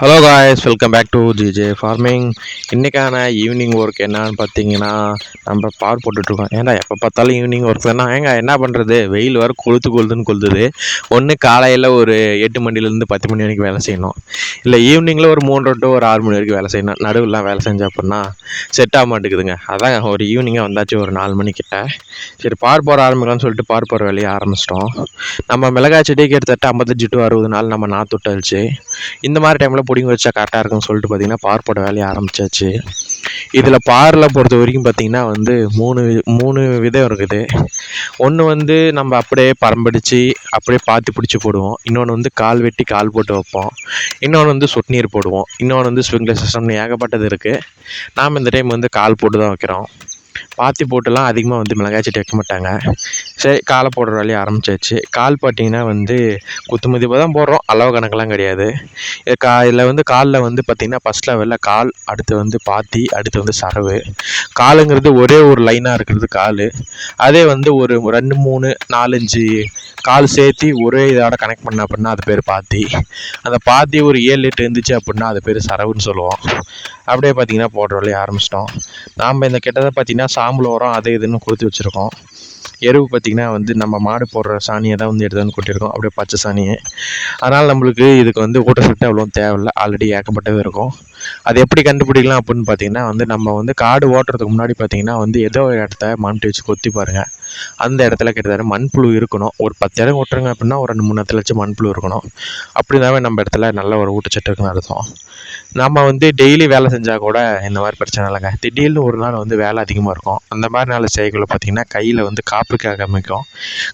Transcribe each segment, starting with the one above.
Hello guys welcome back to GJ farming இன்றைக்கான evening work என்னன்னு பார்த்தீங்கன்னா நம்ம பார் போட்டுட்ருக்கோம். ஏன்டா எப்போ பார்த்தாலும் ஈவினிங் ஒர்க் தானே? ஏங்க என்ன பண்ணுறது வெயில் வர கொளுத்து கொளுத்துன்னு கொளுத்துது. ஒன்று காலையில் ஒரு எட்டு மணிலேருந்து பத்து மணி வரைக்கும் வேலை செய்யணும். இல்லை ஈவினிங்கில் ஒரு மூன்றரை டு ஒரு ஆறு மணி வரைக்கும் வேலை செய்யணும். நடுவில்லாம் வேலை செஞ்சோம் அப்படின்னா செட் ஆக மாட்டேங்குதுங்க. அதான் ஒரு ஈவினிங்காக வந்தாச்சு ஒரு நாலு மணிக்கிட்ட சரி பார் போகிற ஆரம்பிக்கலாம்னு சொல்லிட்டு பார் போகிற வேலையை ஆரம்பிச்சிட்டோம். நம்ம மிளகாய் செடிக்கு கிட்டத்தட்ட ஐம்பத்தஞ்சு டு அறுபது நாள் நம்ம நாற்று விட்டு இந்த மாதிரி டைமில் பிடிங்கி வச்சா கரெக்டாக இருக்கும்னு சொல்லிட்டு பார்த்தீங்கன்னா பார் போட வேலையை ஆரம்பிச்சாச்சு. இதில் பாரில் பொறுத்த வரைக்கும் பார்த்தீங்கன்னா வந்து மூணு வி- மூணு விதம் இருக்குது. ஒன்று வந்து நம்ம அப்படியே பரம்படித்து அப்படியே பாத்தி பிடிச்சி போடுவோம். இன்னொன்று வந்து கால் வெட்டி கால் போட்டு வைப்போம். இன்னொன்று வந்து சொட்டு நீர் போடுவோம். இன்னொன்று வந்து ஸ்ப்ரிங்க்லர் சிஸ்டம்னு ஏகப்பட்டது இருக்குது நாம் இந்த டைம் வந்து கால் போட்டு தான் வைக்கிறோம். பாத்தி போட்டுலாம் அதிகமாக வந்து மிளகாய் செடி வைக்க மாட்டாங்க. சரி காலை போடுற வேலையை ஆரம்பிச்சாச்சு. கால் பார்த்தீங்கன்னா வந்து குத்து மதிப்பாக தான் போடுறோம். அளவு கணக்கெல்லாம் கிடையாது. கா இதில் வந்து காலில் வந்து பார்த்திங்கன்னா ஃபஸ்ட் லெவலில் கால் அடுத்து வந்து பாத்தி அடுத்து வந்து சரவு. காலுங்கிறது ஒரே ஒரு லைனாக இருக்கிறது கால். அதே வந்து ஒரு ரெண்டு மூணு நாலஞ்சு கால் சேர்த்து ஒரே இதோட கனெக்ட் பண்ண அப்படின்னா அது பேர் பாத்தி. அந்த பாத்தி ஒரு ஏழு லிட்டர் இருந்துச்சு அப்படின்னா அது பேர் சரவுன்னு சொல்லுவோம். அப்படியே பார்த்தீங்கன்னா போடுற வேலையை ஆரம்பிச்சிட்டோம். நாம் இந்த கிட்டத்தட்ட பார்த்தீங்கன்னா சாம்பல் உரம் அது இதுன்னு கொடுத்து வச்சுருக்கோம். எருவு பார்த்திங்கன்னா வந்து நம்ம மாடு போடுற சாணியை தான் வந்து எடுத்து வந்து கொட்டியிருக்கோம். அப்படியே பச்சை சாணியை. அதனால் நம்மளுக்கு இதுக்கு வந்து ஊட்டச்சத்து அவ்வளோ தேவையில்ல. ஆல்ரெடி ஏகப்பட்டது இருக்கும். அது எப்படி கண்டுபிடிக்கலாம் அப்படின்னு பார்த்தீங்கன்னா வந்து நம்ம வந்து காடு ஓட்டுறதுக்கு முன்னாடி பார்த்தீங்கன்னா வந்து ஏதோ ஒரு இடத்த மண்ட்டு வச்சு கொத்தி பாருங்கள் அந்த இடத்துல கிட்டத்தட்ட மண்புழு இருக்கணும். ஒரு பத்து இடம் ஓட்டுறங்க அப்படின்னா ஒரு ரெண்டு மூணு இடத்துல வச்சு மண்புழு இருக்கணும். அப்படி நம்ம இடத்துல நல்ல ஒரு ஊட்டச்சத்து இருக்குன்னு அர்த்தம். நம்ம வந்து டெய்லி வேலை செஞ்சால் கூட இந்த மாதிரி பிரச்சனை இல்லைங்க. திடீர்னு ஒரு நாள் வந்து வேலை அதிகமாக இருக்கும். அந்த மாதிரி நாள் செய்யக்குள்ள பார்த்தீங்கன்னா கையில் வந்து காப்புக்கு ஆரம்பிக்கும்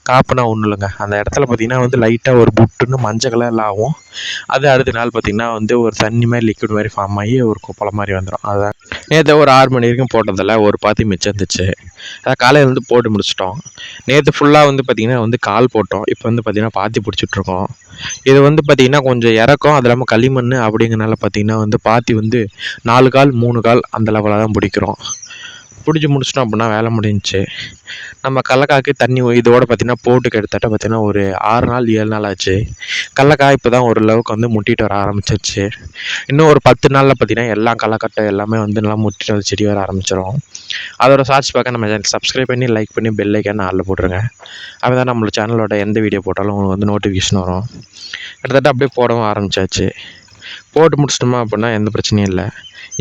காப்புனா ஒன்றும் இல்லைங்க. அந்த இடத்துல பார்த்தீங்கன்னா வந்து லைட்டாக ஒரு புட்டுன்னு மஞ்சள் கலரில் ஆகும். அது அடுத்த நாள் பார்த்தீங்கன்னா வந்து ஒரு தண்ணி மாதிரி லிக்விட் மாதிரி ஃபார்ம் ஆகி ஒரு குப்பளம் மாதிரி வந்துடும் அதான். நேற்று ஒரு ஆறு மணி வரைக்கும் போட்டதில் ஒரு பாத்தி மிச்சம் இருந்துச்சு. அதான் காலையில் வந்து போட்டு முடிச்சிட்டோம். நேற்று ஃபுல்லாக வந்து பார்த்திங்கன்னா வந்து கால் போட்டோம். இப்போ வந்து பார்த்திங்கன்னா பாத்தி பிடிச்சிட்ருக்கோம் இது வந்து பார்த்திங்கன்னா கொஞ்சம் இறக்கம் அது இல்லாமல் களிமண் அப்படிங்கிறனால பார்த்திங்கன்னா வந்து பாத்தி வந்து நாலு கால் மூணு கால் அந்த லெவலாக தான் பிடிக்கிறோம். பிடிச்சி முடிச்சிட்டோம் அப்படின்னா வேலை முடிஞ்சிச்சு. நம்ம கடலக்காய்க்கு தண்ணி இதோட பார்த்திங்கன்னா போட்டு கிட்டத்தட்ட பார்த்திங்கன்னா ஒரு ஆறு நாள் ஏழு நாள் ஆச்சு. கடலக்காய் இப்போ தான் ஓரளவுக்கு வந்து முட்டிட்டு வர ஆரம்பிச்சிருச்சு. இன்னும் ஒரு பத்து நாளில் பார்த்திங்கன்னா எல்லா கடலக்கட்டை எல்லாமே வந்து நல்லா முட்டிட்டு வந்து செடி வர ஆரம்பிச்சிடும் அதோட சார்ஜ் பார்க்க நம்ம சேனல் சப்ஸ்கிரைப் பண்ணி லைக் பண்ணி பெல் ஐக்கான ஆளில் போட்டுருங்க. அப்போ தான் நம்மளோட சேனலோட எந்த வீடியோ போட்டாலும் உங்களுக்கு வந்து நோட்டிஃபிகேஷன் வரும். கிட்டத்தட்ட அப்படியே போடவும் ஆரம்பிச்சாச்சு. போட்டு முடிச்சிட்டோமா அப்படின்னா எந்த பிரச்சனையும் இல்லை.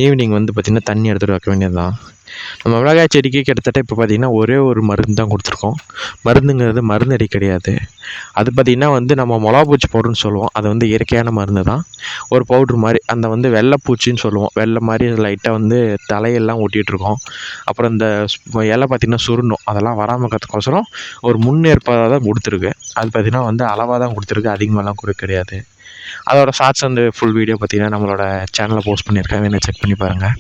ஈவினிங் வந்து பார்த்திங்கன்னா தண்ணி எடுத்துகிட்டு வைக்க வேண்டியது தான் நம்ம மிளகாய் செடிக்கு கிட்டத்தட்ட இப்போ பார்த்திங்கன்னா ஒரே ஒரு மருந்து தான் கொடுத்துருக்கோம். மருந்துங்கிறது மருந்தடி கிடையாது. அது பார்த்திங்கன்னா வந்து நம்ம மிளகா பூச்சி பவுடர்னு சொல்லுவோம். அது வந்து இயற்கையான மருந்து தான் ஒரு பவுட்ரு மாதிரி அந்த வந்து வெள்ளைப்பூச்சின்னு சொல்லுவோம். வெள்ளை மாதிரி லைட்டாக வந்து தலையெல்லாம் ஒட்டிகிட்ருக்கோம் அப்புறம் இந்த இலை பார்த்திங்கன்னா சுருணும் அதெல்லாம் வராமல் இருக்கிறதுக்கோசரம் ஒரு முன்னேற்பாடாக தான் கொடுத்துருக்கு. அது பார்த்திங்கன்னா வந்து அளவாக தான் கொடுத்துருக்கு. அதிகமாகலாம் கொடுக்க கிடையாது. அதோட ஷார்ட்ஸ் வந்து ஃபுல் வீடியோ பார்த்தீங்கன்னா நம்மளோட சேனலில் போஸ்ட் பண்ணியிருக்கேன் வேணும் செக் பண்ணி பாருங்கள்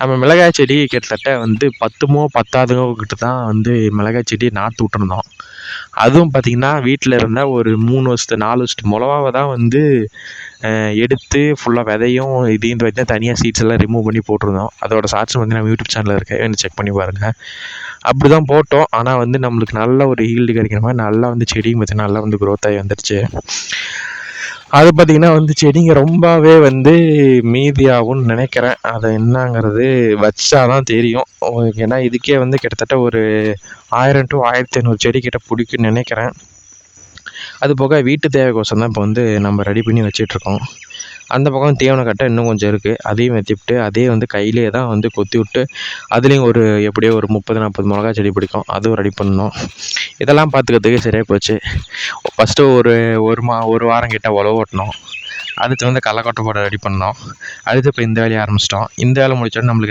நம்ம மிளகாய் செடி கிட்டத்தட்ட வந்து பத்துமோ பத்தாவதுமோ கிட்ட தான் வந்து மிளகாய் செடி நாற்று விட்டுருந்தோம் அதுவும் பார்த்திங்கன்னா வீட்டில் இருந்தால் ஒரு மூணு வருஷத்து நாலு வருஷத்து மிளவாவை தான் வந்து எடுத்து ஃபுல்லாக விதையும் இதையும் வச்சு தனியாக சீட்ஸ் எல்லாம் ரிமூவ் பண்ணி போட்டிருந்தோம். அதோட ஷார்ட்ஸ் வந்து நம்ம யூடியூப் சேனலில் இருக்கு. வேணும் செக் பண்ணி பாருங்கள் அப்படி தான் போட்டோம். ஆனால் வந்து நம்மளுக்கு நல்ல ஒரு ஈல்டு கிடைக்கிற மாதிரி நல்லா வந்து செடியும் பார்த்திங்கன்னா நல்லா வந்து க்ரோத் ஆகி வந்துருச்சு. அது பார்த்திங்கன்னா வந்து செடிங்க ரொம்பவே வந்து மீதியாகும்னு நினைக்கிறேன். அது என்னங்கிறது வச்சா தான் தெரியும் ஏன்னா இதுக்கே வந்து கிட்டத்தட்ட ஒரு ஆயிரம் டு ஆயிரத்தி ஐநூறு செடி கிட்ட பிடிக்கும்னு நினைக்கிறேன். அது போக வீட்டு தேவைக்கோசரம் தான் இப்போ வந்து நம்ம ரெடி பண்ணி வச்சிட்ருக்கோம். அந்த பக்கம் தீவன கட்டை இன்னும் கொஞ்சம் இருக்குது அதையும் வெத்திவிட்டு அதே வந்து கையிலே தான் வந்து கொத்தி விட்டு அதுலேயும் ஒரு எப்படியோ ஒரு முப்பது நாற்பது மிளகா செடி பிடிக்கும். அதுவும் ரெடி பண்ணோம் இதெல்லாம் பார்த்துக்கிறதுக்கு சரியாக போச்சு. ஃபஸ்ட்டு ஒரு ஒரு மா ஒரு வாரம் கிட்ட உழவு ஓட்டினோம் அடுத்து வந்து களை கொட்டை போட ரெடி பண்ணோம். அடுத்து இப்போ இந்த வேலையை ஆரம்பிச்சிட்டோம். இந்த வேலை முடிச்சோடனே நம்மளுக்கு